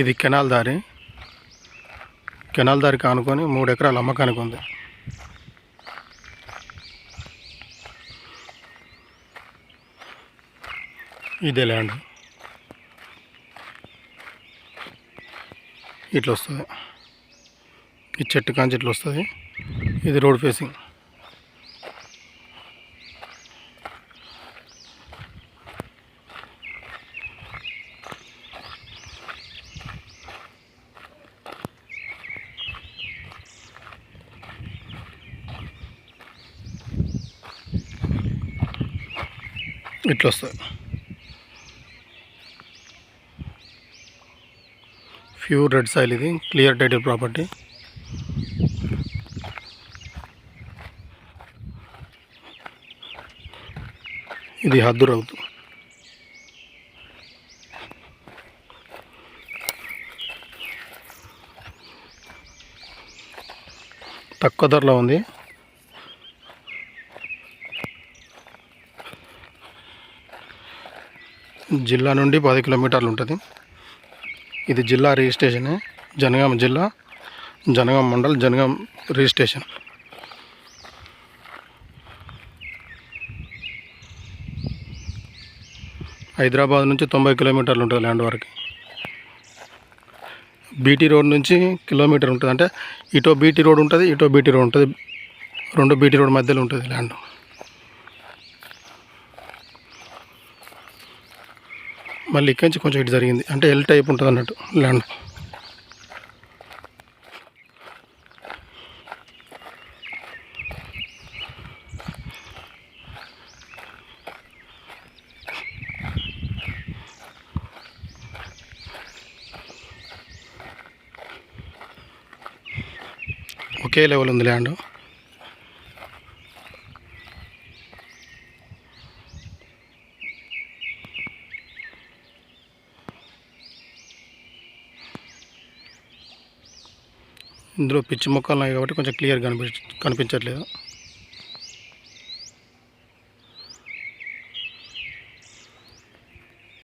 ఇది కెనాల్ దారి. కెనాల్ దారికి ఆనుకొని మూడు ఎకరాల అమ్మకానికి ఉంది. ఇదే ల్యాండ్. ఇట్లా వస్తుంది ఈ చెట్టు కాంచి ఇట్లా వస్తుంది ఇది రోడ్ ఫేసింగ్. ఇట్లా వస్తాయి ప్యూర్ రెడ్ సాయిల్ ఇది క్లియర్ టైటిల్ ప్రాపర్టీ ఇది హద్దు రౌతు. తక్కువ ధరలో ఉంది. జిల్లా నుండి పది కిలోమీటర్లు ఉంటుంది. ఇది జిల్లా రిజిస్ట్రేషన్. జనగాం జిల్లా జనగాం మండల్ జనగాం రిజిస్ట్రేషన్. హైదరాబాద్ నుంచి తొంభై కిలోమీటర్లు ఉంటుంది ల్యాండ్ వరకు. బీటీ రోడ్ నుంచి కిలోమీటర్ ఉంటుంది. అంటే ఇటో బీటీ రోడ్ ఉంటుంది ఇటో బీటీ రోడ్ ఉంటుంది. రెండు బీటీ రోడ్ మధ్యలో ఉంటుంది ల్యాండ్. మళ్ళీ ఇక్కడి నుంచి కొంచెం ఇటు జరిగింది. అంటే ఎల్ టైప్ ఉంటుంది అన్నట్టు ల్యాండ్ ఒకే లెవెల్ ఉంది ల్యాండ్ ఇందులో పిచ్చి మొక్కలు ఉన్నాయి కాబట్టి కొంచెం క్లియర్ కనిపి కనిపించట్లేదు.